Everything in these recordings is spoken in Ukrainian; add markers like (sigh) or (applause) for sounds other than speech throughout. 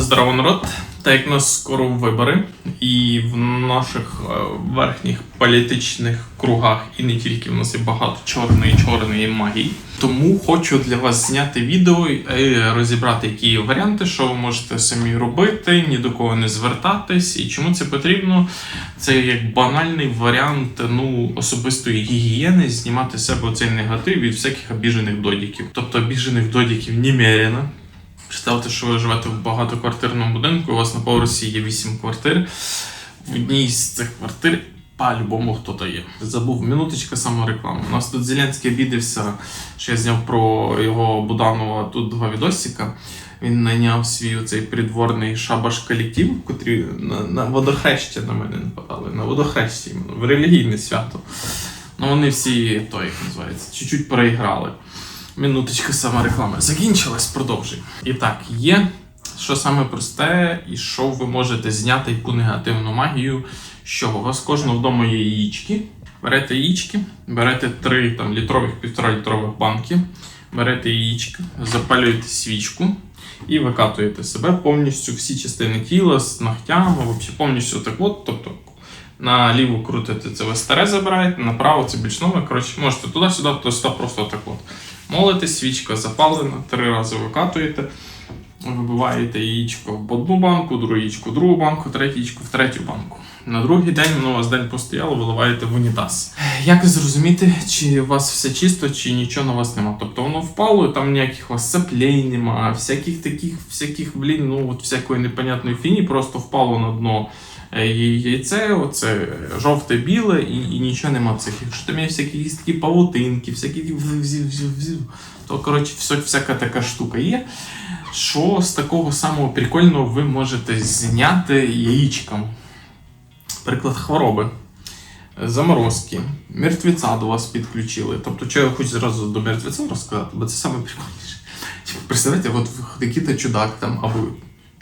Здорово, народ! Так як нас скоро вибори, і в наших е, верхніх політичних кругах, і не тільки в нас є багато чорної чорної магії. Тому хочу для вас зняти відео і розібрати, які варіанти, що ви можете самі робити, ні до кого не звертатись. І чому це потрібно? Це як банальний варіант ну, особистої гігієни, знімати з себе цей негатив від всяких обіжених додіків. Тобто обіжених додіків немерено. Представте, що ви живете в багатоквартирному будинку, у вас на поверсі є 8 квартир. В одній з цих квартир по-любому хто-то є. Забув минуточка самореклами. У нас тут Зеленський обідався, що я зняв про його Буданова тут два відосика. Він найняв свій оцей придворний шабаш колектив, котрі на, на водохреща на мене нападали. На водохреща іменно, в релігійне свято. Ну вони всі, то як називається, чуть-чуть переіграли. Минуточка самореклами. Закінчилась, продовжуй. І так, є що саме просте, і що ви можете зняти яку негативну магію. Що у вас кожного вдома є яєчки. Берете яєчки, берете 3 там, літрових, півтора літрових банки, берете яєчка, запалюєте свічку і викатуєте себе повністю всі частини тіла з ногтями, взагалі повністю так от. Тобто наліво крутите це ви старе забираєте, направо це більш нове. Коротше, можете туди-сюди, то сюди просто так от. Молите, свічка запалена, три рази викатуєте, вибиваєте яєчко в одну банку, другу яєчко в другу банку, третє яєчко в третю банку. На другий день воно у вас день постояло, виливаєте в унітаз. Як зрозуміти, чи у вас все чисто, чи нічого на вас нема? Тобто воно впало, там ніяких у вас соплей нема, всяких таких, всяких, блін, ну от всякої непонятної фіні, просто впало на дно яйце, оце жовте біле і, і нічого нема цих. Якщо там є всякі такі павутинки, всякі то коротше всяка така штука є. Що з такого самого прикольного ви можете зняти яєчком? Приклад хвороби. Заморозки, мертвеця до вас підключили. Тобто, що я хочу зразу до мертвеця розказати, бо це саме прикольніше. Представляєте, от який-то чудак там або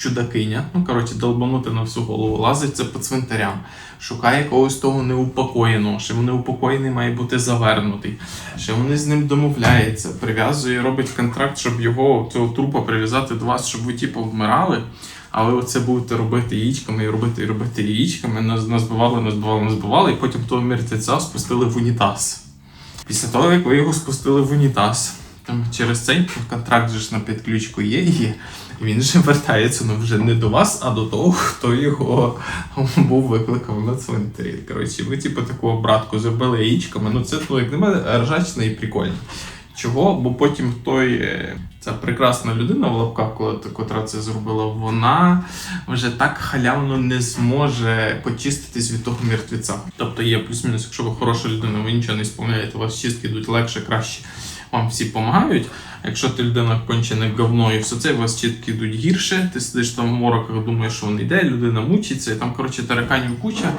чудакиня, ну коротше, долбанути на всю голову, лазить це по цвинтарям, шукає когось того неупокоєного, що неупокоєний має бути завернутий, що вони з ним домовляються, прив'язує, робить контракт, щоб його цього трупа прив'язати до вас, щоб ви типу вмирали. А ви оце будете робити яєчками і робити і робити яєчками, назбивали, назбивали, назбивали, і потім того мертвеця спустили в унітаз. Після того, як ви його спустили в унітаз, там через цей контракт же ж на підключку є, є. Він же вертається ну, вже не до вас, а до того, хто його (laughs) був викликав на цвинтарі. Коротше, ви типу таку обратку зробили яєчками. Ну це ну, як на мене ржачно і прикольно. Чого? Бо потім той, е, ця прекрасна людина в лапках, котра це зробила, вона вже так халявно не зможе почиститись від того мертвеця. Тобто є плюс-мінус, якщо ви хороша людина, ви нічого не сповняєте, у вас чистки йдуть легше, краще. Вам всі допомагають. Якщо ти людина кончене говно і все це, у вас чітки йдуть гірше, ти сидиш там в мороках, думаєш, що не йде, людина мучиться, і там, коротше, тараканів куча,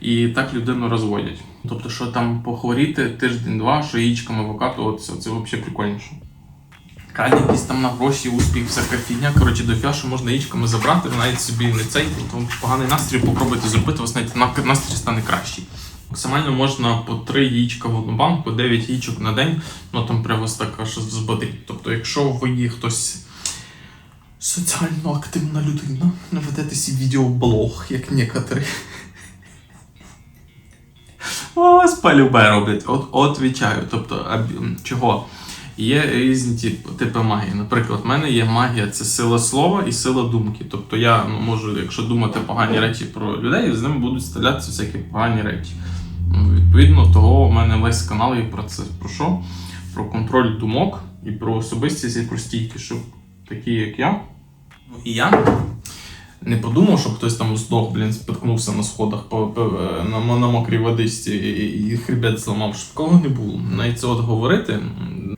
і так людину розводять. Тобто, що там похворіти тиждень-два, що яєчками викатуватися, це взагалі прикольніше. Крайні якісь там на гроші, успіх, всяка фігня. Коротше, до фіашу можна яєчками забрати, навіть собі не цей, то поганий настрій попробуйте зробити, у вас навіть настрій стане кращий. Максимально можна по 3 яєчка в одну банку, 9 яєчок на день, ну там прямо вас так аж збодрить. Тобто, якщо ви є хтось соціально активна людина, не відеоблог, як некоторі. Вас полюбе роблять. От, от відчаю. Тобто, а чого? Є різні типи, типи магії. Наприклад, в мене є магія це сила слова і сила думки. Тобто я ну, можу, якщо думати погані речі про людей, з ними будуть стрілятися всякі погані речі. Ну, Відповідно, того у мене весь канал є про це. Про що? Про контроль думок і про особистість і про стійки, щоб такі, як я, ну, і я не подумав, що хтось там здох, блін, спіткнувся на сходах по, по, е, на, на мокрій водичці і, хребет зламав, щоб такого не було. Навіть це от говорити.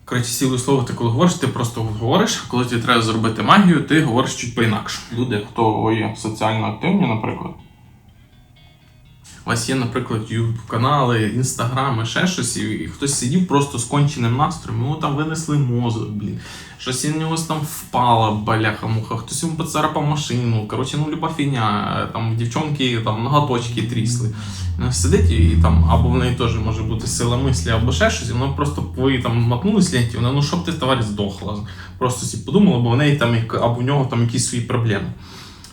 Коротше, сілою слова, ти коли говориш, ти просто говориш, коли тобі треба зробити магію, ти говориш чуть по-інакше. Люди, хто є соціально активні, наприклад, у вас є, наприклад, YouTube канали, інстаграми, ще щось, і хтось сидів просто з конченим настроєм, йому там винесли мозок, блін. Щось у нього там впала баляха-муха, хтось йому поцарапав машину. Коротше, ну люба фігня, там дівчонки там ноготочки трісли. Вона сидить і там, або в неї теж може бути сила мислі, або ще щось, і воно просто ви там мотнулись ленті, вона, ну щоб ти товариш здохла. Просто подумала, бо в неї там або в нього там якісь свої проблеми.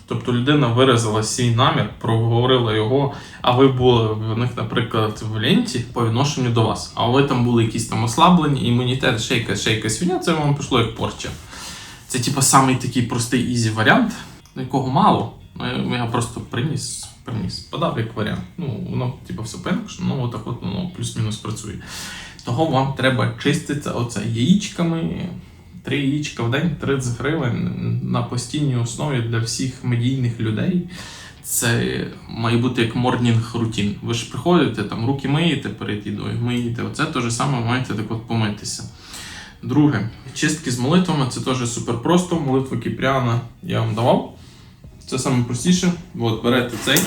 Тобто людина виразила свій намір, проговорила його, а ви були в них, наприклад, в ленті по відношенню до вас. А ви там були якісь там ослаблені, імунітет, шейка, шейка, свиня, це вам пішло як порча. Це, типу, самий такий простий ізі варіант, якого мало. Ну, я, я просто приніс, приніс, подав як варіант. Ну, воно, типу, все пенкшно, ну отак от воно плюс-мінус працює. Того вам треба чистити оце яїчками. 3 яєчка в день, 30 гривень на постійній основі для всіх медійних людей. Це має бути як морнінг рутін. Ви ж приходите, там руки миєте перед їдою, миєте. Оце те же саме маєте так от помитися. Друге, чистки з молитвами це теж супер просто. Молитва Кіпряна я вам давав. Це саме простіше. От, берете цей.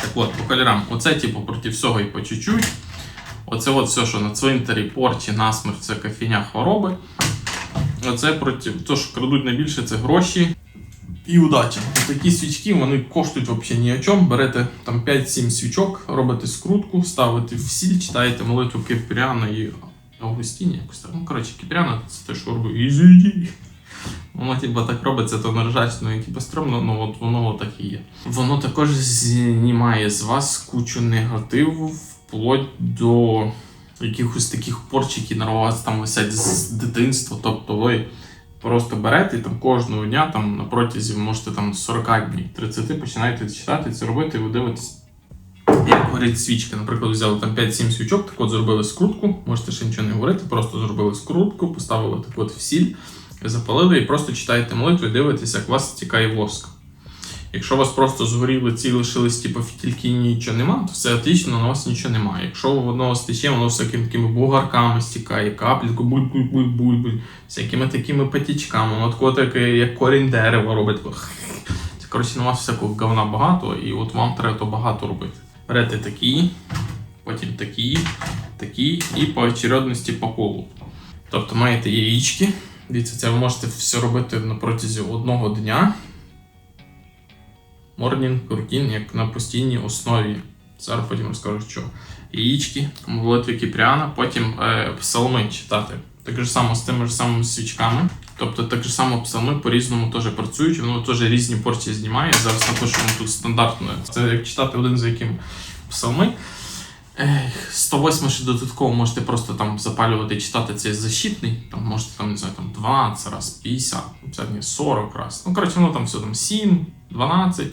Так от, по кольорам. Оце, типу, проти всього і по чуть-чуть. Оце от все, що на цвинтарі, порті, насмерть, це кафіня хвороби. Оце проти то, що крадуть найбільше, це гроші і удача. Такі свічки вони коштують взагалі ні о чому. Берете там 5-7 свічок, робите скрутку, ставите в сіль, читаєте молитву Кипріана і Августіні. Якось так. Ну, коротше, Кипріана це те, що робить Ізюді. Воно типу так робиться, то нержачно і типу стрьомно, ну от воно так і є. Воно також знімає з вас кучу негативу вплоть до якихось таких порч, які на там висять з дитинства. Тобто ви просто берете і там кожного дня там на протязі можете там 40 днів, 30 починаєте читати це робити, і ви дивитесь. Як горить свічки, наприклад, взяли там 5-7 свічок, так от зробили скрутку, можете ще нічого не говорити, просто зробили скрутку, поставили так от в сіль, запалили і просто читаєте молитву і дивитесь, як у вас стікає воск. Якщо у вас просто згоріли ці лишились типу фітільки і нічого нема, то все отлично, на вас нічого немає. Якщо воно стече, воно всякими такими бугарками стікає, капліку, буль-буль-буль-буль, всякими такими патічками, воно таке, таке, як корінь дерева робить. (laughs) Коротше, на вас всякого говна багато, і от вам треба то багато робити. Берете такі, потім такі, такі і по очередності по колу. Тобто маєте яєчки. Дивіться, це ви можете все робити на протязі одного дня. Морнінг, рутін, як на постійній основі. Зараз потім розкажу, що. Яєчки, молитви Кіпріана, потім е, псалми читати. Так же само з тими ж самими свічками. Тобто так же само псалми по-різному теж працюють, воно теж різні порції знімає. Зараз напишемо тут стандартно. Це як читати один за яким псалми. Ех, 108 ще додатково можете просто там запалювати читати цей защитний. Там можете там, не знаю, там 20 раз, 50, це не 40 раз. Ну, коротше, воно там все там 7, 12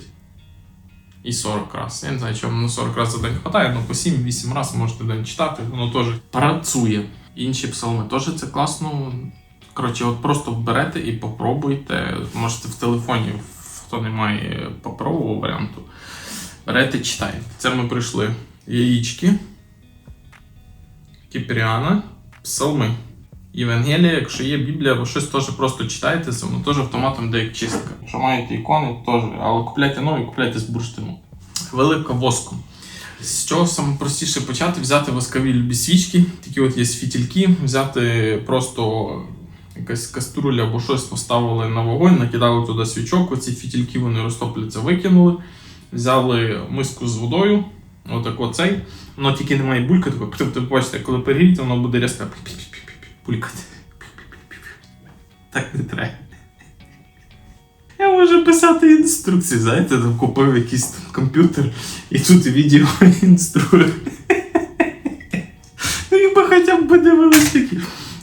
і 40 раз. Я не знаю, чому на 40 раз за день хватає, але по 7-8 раз можете день читати, воно теж працює. Інші псалми теж це класно. Коротше, от просто берете і попробуйте. Можете в телефоні, хто не має паперового варіанту, берете, читаєте. Це ми прийшли яєчки, Кіпріана, псалми. Євангелія, якщо є Біблія або щось теж просто читайте, це воно теж автоматом йде як чистка. Якщо маєте ікони, теж, але купляйте нові, купляйте з бурштину. Велика воском. З чого саме простіше почати? Взяти воскові любі свічки, такі от є фітільки, взяти просто якась каструля або щось поставили на вогонь, накидали туди свічок, оці фітільки вони розтопляться, викинули, взяли миску з водою, отак оцей. Воно тільки не має булькати, тобто, бачите, коли перегріється, воно буде різко булькати. Так не треба. Я можу писати інструкції, знаєте, там купив якийсь там комп'ютер і тут відео інструє. Ну, якби хоча б дивились такі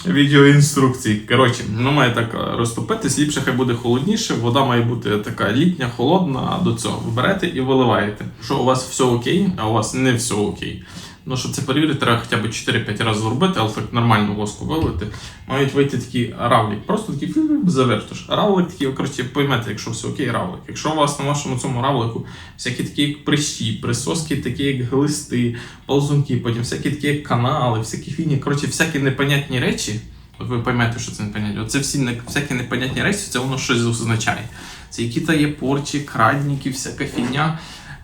відеоінструкції. Коротше, воно має так е, розтопитись, ліпше хай буде холодніше, вода має бути така літня, холодна, а до цього ви берете і виливаєте. Якщо у вас все окей, а у вас не все окей. Ну, щоб це перевірити, треба хоча б 4-5 разів зробити, але так нормально воску вилити. Мають вийти такий равлік. Просто фу, завертиш. Равлик такий, коротше, поймете, якщо все окей, равлик. Якщо у вас на вашому цьому равлику всякі такі як прищі, присоски, такі як глисти, ползунки, потім всякі такі як канали, всякі фіні, коротше, всякі непонятні речі. От ви поймете, що це непонятні. Оце всі не, всякі непонятні речі, це воно щось означає. Це які-то є порчі, крадніки, всяка фігня.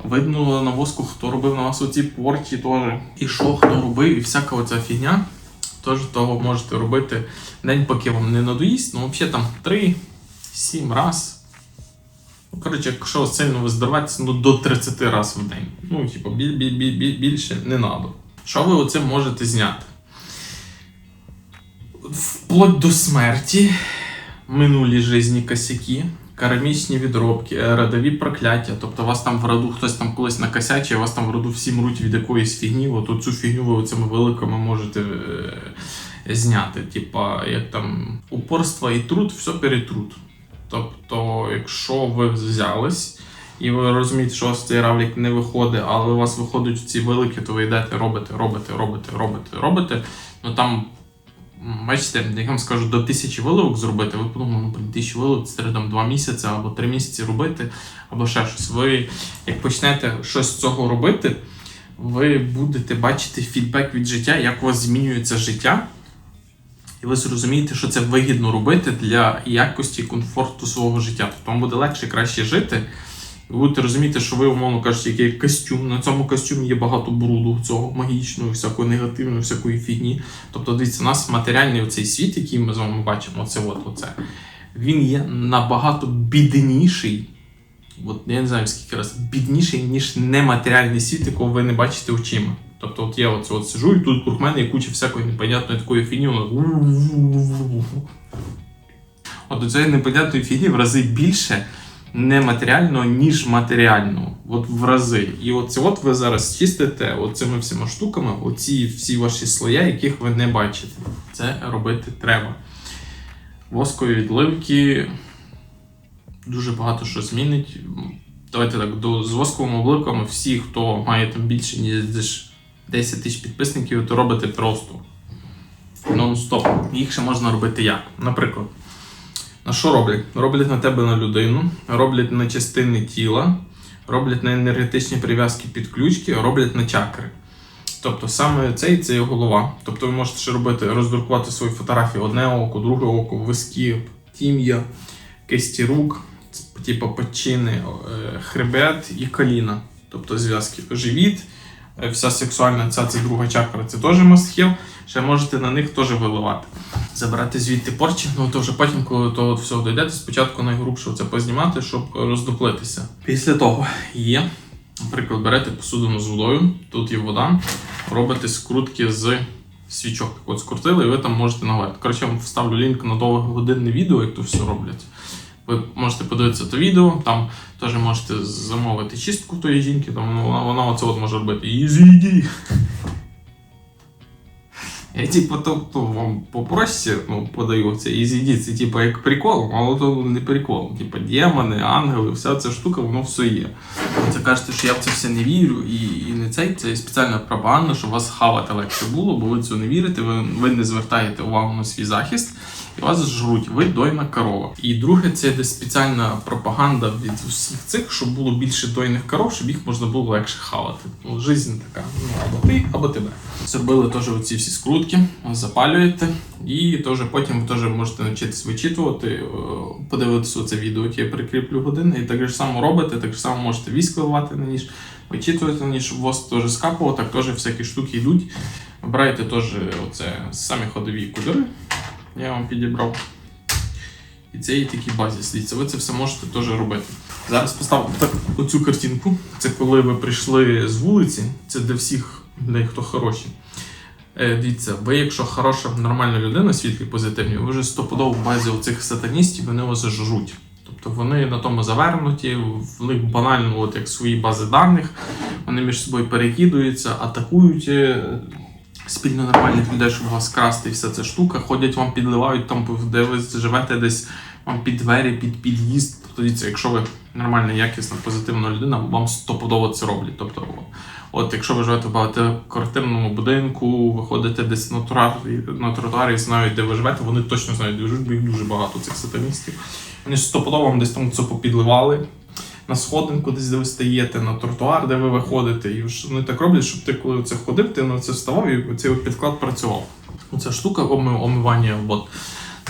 Видно на воску, хто робив на вас оці порчі теж. І що хто робив, і всяка оця фігня. Теж того можете робити день, поки вам не надоїсть. Ну, взагалі там 3-7 раз. Ну, коротше, якщо сильно виздороватися, ну до 30 разів в день. Ну, типу, біль, біль, біль, біль, більше не треба. Що ви оцим можете зняти? Вплоть до смерті, минулі жизні косяки, кармічні відробки, е, родові прокляття. Тобто вас там в роду хтось там колись накосячив, у вас там в роду всі мруть від якоїсь фігні, от цю фігню ви оцими великими можете е, зняти. Типа, як там упорство і труд, все перетрут. Тобто, якщо ви взялись і ви розумієте, що у вас цей равлік не виходить, але у вас виходять ці великі, то ви йдете, робите, робите, робите, робите, робите. Ну там, бачите, як вам скажу, до тисячі виливок зробити, ви подумали, ну блін, тисячі виливок, це там два місяці або три місяці робити, або ще щось. Ви як почнете щось з цього робити, ви будете бачити фідбек від життя, як у вас змінюється життя. І ви зрозумієте, що це вигідно робити для якості і комфорту свого життя. Тобто вам буде легше краще жити. Ви будете розуміти, що ви, умовно кажучи, який костюм. На цьому костюмі є багато бруду, цього магічного, всякої негативної, всякої фігні. Тобто, дивіться, у нас матеріальний оцей світ, який ми з вами бачимо, оце от, оце, він є набагато бідніший. От я не знаю скільки раз бідніший, ніж нематеріальний світ, якого ви не бачите очима. Тобто, от я от, от сижу, і тут круг мене є куча всякої непонятної такої фігні. От до цієї непонятної фігні в рази більше нематеріального, ніж матеріального. От в рази. І от це от ви зараз чистите оцими всіма штуками, оці всі ваші слоя, яких ви не бачите. Це робити треба. Воскові відливки дуже багато що змінить. Давайте так, до, з восковими обливками всі, хто має там більше, ніж 10 тисяч підписників, то робите просто нон-стоп. Їх ще можна робити як? Наприклад, на що роблять? Роблять на тебе на людину, роблять на частини тіла, роблять на енергетичні прив'язки під ключки, роблять на чакри. Тобто саме цей це є голова. Тобто ви можете ще робити, роздрукувати свої фотографії одне око, друге око, виски, тім'я, кисті рук, типу печини, е, хребет і коліна. Тобто зв'язки. Живіт, е, вся сексуальна ця це друга чакра, це теж мастхіл. Ще можете на них теж виливати. Забирати звідти порчі, ну то вже потім, коли до всього дійдете, спочатку найгрубше це познімати, щоб роздуплитися. Після того є, наприклад, берете посудину з водою, тут є вода, робите скрутки з свічок. Так от скрутили, і ви там можете наливати. Коротше, я вставлю лінк на довгогодинне відео, як то все роблять. Ви можете подивитися це відео, там теж можете замовити чистку тої жінки, там вона, вона оце от може робити. Ізіді. Я типу, тобто вам попроще ну, подаю це ізіді, це типу як прикол, але то не прикол. Типу демони, ангели, вся ця штука, воно все є. Це кажете, що я в це все не вірю, і, і не цей це спеціальна пропаганда, щоб вас хавати легше було, бо ви цього не вірите, ви, ви не звертаєте увагу на свій захист. І вас жруть, ви дойна корова. І друге, це десь спеціальна пропаганда від усіх цих, щоб було більше дойних коров, щоб їх можна було легше хавати. Ну, жизнь така. Ну або ти, або тебе. Зробили теж оці всі скрутки, запалюєте, і теж потім ви теж можете навчитись вичитувати, е, подивитися це відео, яке я прикріплю години, і так же само робите, так же само можете віск на ніж, вичитувати на ніж, вас теж скапувало, так теж всякі штуки йдуть. Вибирайте теж оце самі ходові кольори. Я вам підібрав. І це є такі базі. Дивіться, ви це все можете теж робити. Зараз поставлю так оцю картинку. Це коли ви прийшли з вулиці, це для всіх, для хто хороші. Е, дивіться, ви, якщо хороша, нормальна людина, світлі, позитивні, ви вже стопудово в базі оцих сатаністів, вони вас жруть. Тобто вони на тому завернуті, в них банально, от як свої бази даних, вони між собою перекидуються, атакують е, спільно нормальних людей, щоб вас красти, і вся ця штука. Ходять вам підливають там, де ви живете десь вам під двері, під під'їзд. Тобто, якщо ви нормальна, якісна, позитивна людина, вам стопудово це роблять. Тобто, от якщо ви живете в багатоквартирному будинку, ви ходите десь на тротуарі, на тротуарі знають, де ви живете, вони точно знають, де ви живете, їх дуже багато цих сатаністів. Вони стопудово вам десь там це попідливали. На сходинку, десь де ви стаєте, на тротуар, де ви виходите. І вони так роблять, щоб ти коли це ходив, ти на це вставав і цей підклад працював. Оця штука омивання от,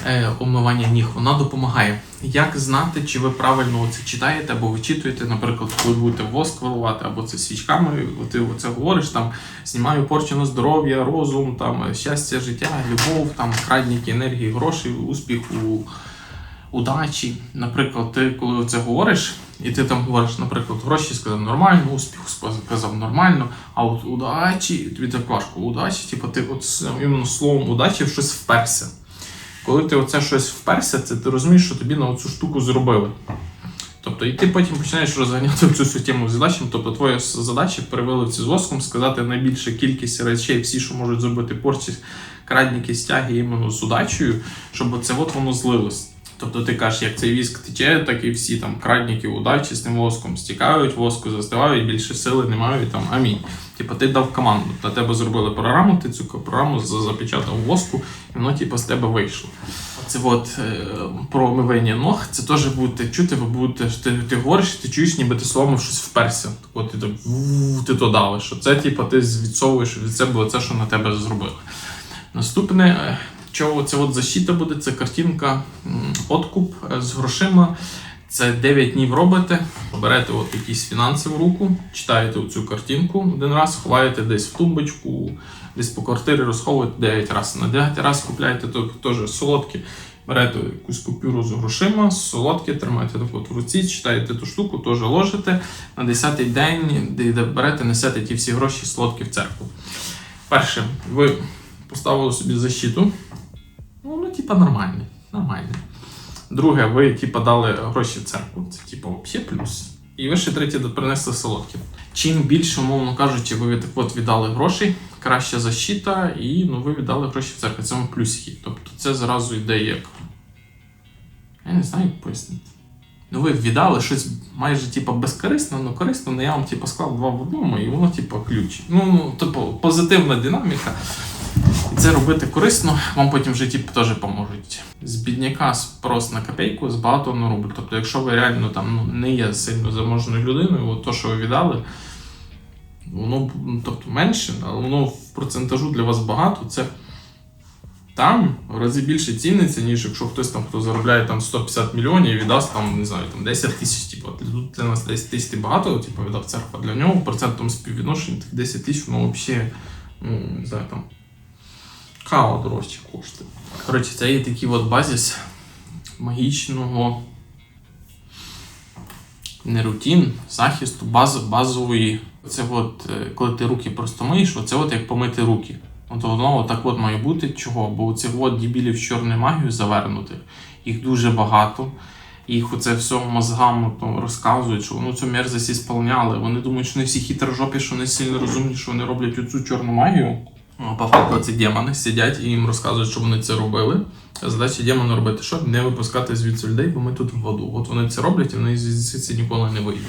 е, омивання ніг, вона допомагає. Як знати, чи ви правильно це читаєте або вичитуєте, наприклад, коли будете воск виливати, або це свічками, ти це говориш, там знімаю порчу на здоров'я, розум, там щастя, життя, любов, там крадніки енергії, грошей, успіху, удачі. Наприклад, ти коли це говориш, і ти там говориш, наприклад, гроші сказав нормально, успіху сказав нормально, а от удачі, тобі так важко, удачі, типу, ти от іменно словом удачі в щось вперся. Коли ти оце щось вперся, це ти розумієш, що тобі на цю штуку зробили. Тобто, і ти потім починаєш розганяти цю всю тему з задачами. Тобто, твоя задача перевилити з воском, сказати найбільшу кількість речей, всі, що можуть зробити порчі, крадніки, стяги іменно з удачею, щоб це от воно злилось. Тобто ти кажеш, як цей віск тече, так і всі там крадніки удачі з тим воском стікають, воску застивають, більше сили не мають там. Амінь. Типу, ти дав команду, на тебе зробили програму, ти цю програму запечатав воску, і воно типу, з тебе вийшло. Це от е, про омивання ног, це теж будете чути, ви будете, ти, ти говориш, ти чуєш, ніби ти словом щось вперся. От ти так ти то давиш. Це, типу, ти відсовуєш від себе оце, що на тебе зробили. Наступне, е, що це от защита буде, це картинка откуп е, з грошима. Це 9 днів робите, берете от якісь фінанси в руку, читаєте цю картинку один раз, ховаєте десь в тумбочку, десь по квартирі розховуєте 9 разів. На 9 раз купляєте теж солодкі, берете якусь купюру з грошима, солодкі, тримаєте так от в руці, читаєте ту штуку, теж ложите. На 10-й день, де де берете, несете ті всі гроші солодкі в церкву. Перше, ви поставили собі защиту. Ну, ну, типа, нормальний. Нормальний. Друге, ви типа дали гроші в церкву. Це типа взагалі плюс. І ви ще третє принесли солодкі. Чим більше, умовно кажучи, ви так от віддали грошей, краща защита, і ну, ви віддали гроші в церкву. Це вам плюсики. Тобто це зразу йде як. Я не знаю, як пояснити. Ну, ви віддали щось майже типу, безкорисно, але корисно, але я вам типу, склав два в одному, і воно типу, ключ. Ну, ну, типу, позитивна динаміка. Це робити корисно, вам потім в житті теж поможуть. З бідняка спрос на копійку з багато на рубль. Тобто, якщо ви реально там ну, не є сильно заможною людиною, от то, що ви віддали, воно ну, тобто, менше, але воно в процентажу для вас багато. Це там в рази більше ціниться, ніж якщо хтось там, хто заробляє там 150 мільйонів і віддасть там, не знаю, там 10 тисяч. Типу, тут для нас 10 тисяч багато, типу, віддав церква. Для нього в процентному тих 10 тисяч, воно взагалі, ну, не знаю, там кава дорожче коштує. Коротше, це є такий от базіс магічного не рутін, захисту, баз, базової. Це от, е, коли ти руки просто миєш, оце от як помити руки. От воно отак от має бути. Чого? Бо цих от дібілів чорною магією завернутих, їх дуже багато. Їх оце все мозгам то розказують, що вони цю мерзость сповняли. Вони думають, що вони всі хитрожопі, що вони сильно розумні, що вони роблять оцю чорну магію. Ну, по факту ці демони сидять і їм розказують, що вони це робили. Задача демона робити що? Не випускати звідси людей, бо ми тут в воду. От вони це роблять, і вони звідси ніколи не вийдуть.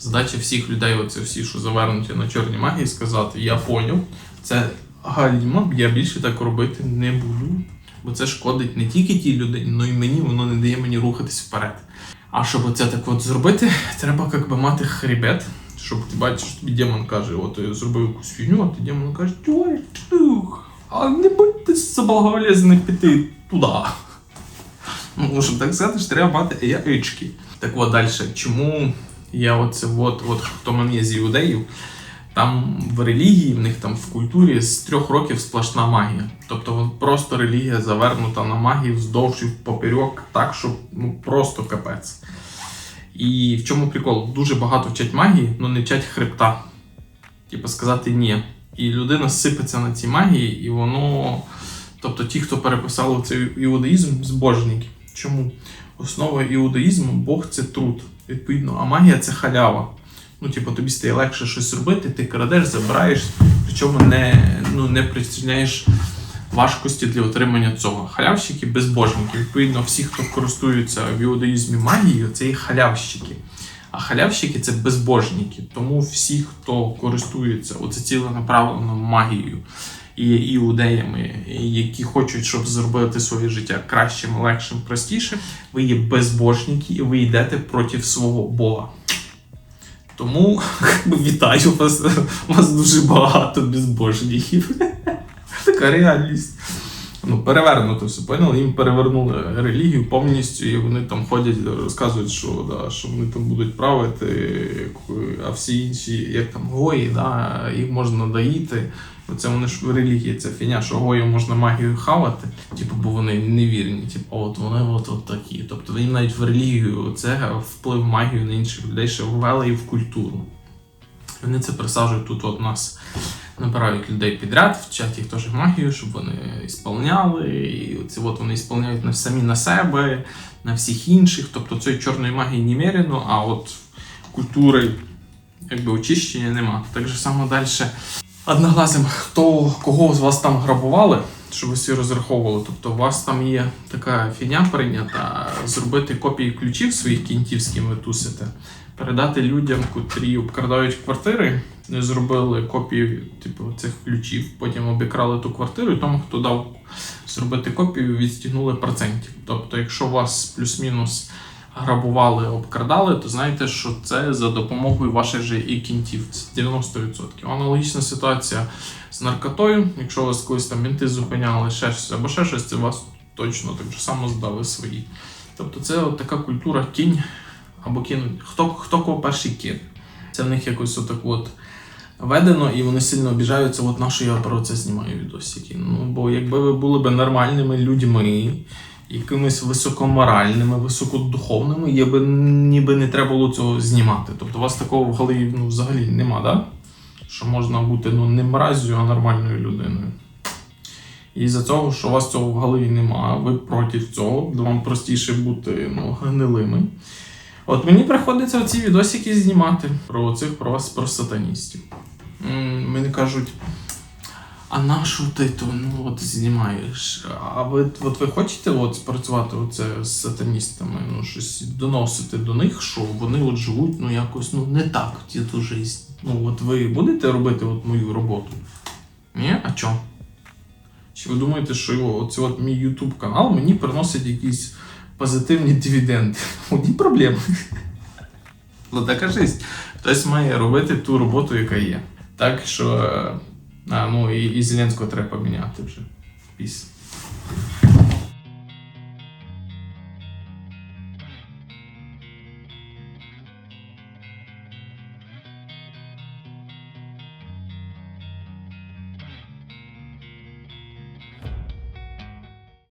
Задача всіх людей, оце всі, що завернуті на чорній магії, сказати: Я поняв, це галімо, я більше так робити не буду. Бо це шкодить не тільки тій людині, але й мені, воно не дає мені рухатись вперед. А щоб це так от зробити, треба як би мати хребет, щоб ти бачиш, що тобі демон каже, от я зробив якусь фігню, а ти демон каже, чух, а не будьте соблаговолезних піти туди. Ну, щоб так сказати, що треба мати яички. Так от далі, чому я оце от, от хто мене є з іудеїв, там в релігії, в них там в культурі з трьох років сплошна магія. Тобто просто релігія завернута на магію вздовж і поперек, так, що ну просто капець. І в чому прикол? Дуже багато вчать магії, але не вчать хребта. Типу сказати ні. І людина сипеться на цій магії, і воно. Тобто ті, хто переписали цей іудаїзм, збожники. Чому? Основа іудаїзму Бог це труд. Відповідно, а магія це халява. Ну, типу, тобі стає легше щось робити, ти крадеш, забираєш, причому не, ну, не причиняєш важкості для отримання цього. Халявщики безбожники. Відповідно, всі, хто користуються в іудаїзмі магією, це і халявщики. А халявщики це безбожники. Тому всі, хто користується оце ціленаправлено магією і іудеями, які хочуть, щоб зробити своє життя кращим, легшим, простішим, ви є безбожники і ви йдете проти свого Бога. Тому (laughs) вітаю вас, у вас дуже багато безбожників. (laughs) Така реальність. Ну, перевернуто все поняли. Їм перевернули релігію повністю, і вони там ходять, розказують, що, да, що вони там будуть правити, а всі інші, як там гої, да, їх можна доїти. Оце вони ж в релігії, це фіня, що гою можна магію хавати, типу, бо вони невірні. Типу, от вони от, от такі. Тобто їм навіть в релігію це вплив магію на інших людей ще ввели і в культуру. Вони це присаджують тут от нас. Набирають людей підряд, вчать їх теж магію, щоб вони ісполняли. І оце от вони ісполняють самі на себе, на всіх інших. Тобто цієї чорної магії немерено, а от культури якби очищення нема. Так же само далі. Одноглазим, хто кого з вас там грабували, щоб ви всі розраховували. Тобто, у вас там є така фігня прийнята зробити копії ключів своїх кінтів, з ким ви тусите, передати людям, котрі обкрадають квартири, не зробили копію типу, цих ключів, потім обікрали ту квартиру, і тому, хто дав зробити копію, відстігнули процентів. Тобто, якщо вас плюс-мінус грабували, обкрадали, то знаєте, що це за допомогою ваших же і кінтів. Це 90%. Аналогічна ситуація з наркотою. Якщо вас колись там мінти зупиняли, ще щось або ще щось, це вас точно так само здали свої. Тобто це от така культура кінь або кинуть. Хто, хто кого перший кин. Це в них якось отак от ведено, і вони сильно обіжаються, от на що я про це знімаю відосики. Ну, бо якби ви були б нормальними людьми, якимись високоморальними, високодуховними, є би ніби не треба було цього знімати. Тобто у вас такого в голові ну, взагалі нема, да? що можна бути ну, не мразю, а нормальною людиною. І за цього, що у вас цього в голові нема, ви проти цього, вам простіше бути ну, гнилими. От мені приходиться оці відосики знімати про цих про вас, про сатаністів. Мені кажуть, а на що ти то ну, от знімаєш? А ви, от ви хочете от, спрацювати оце з сатаністами, ну, щось доносити до них, що вони от живуть ну, якось ну, не так в цю життя. Ну, от ви будете робити от мою роботу? Ні? А чо? Чи ви думаєте, що оце от мій YouTube канал мені приносить якісь позитивні дивіденди? (laughs) Одні проблеми. Ну така життя. Хтось має робити ту роботу, яка є. Так що. А, ну, и, и Зеленского треба менять уже. Peace.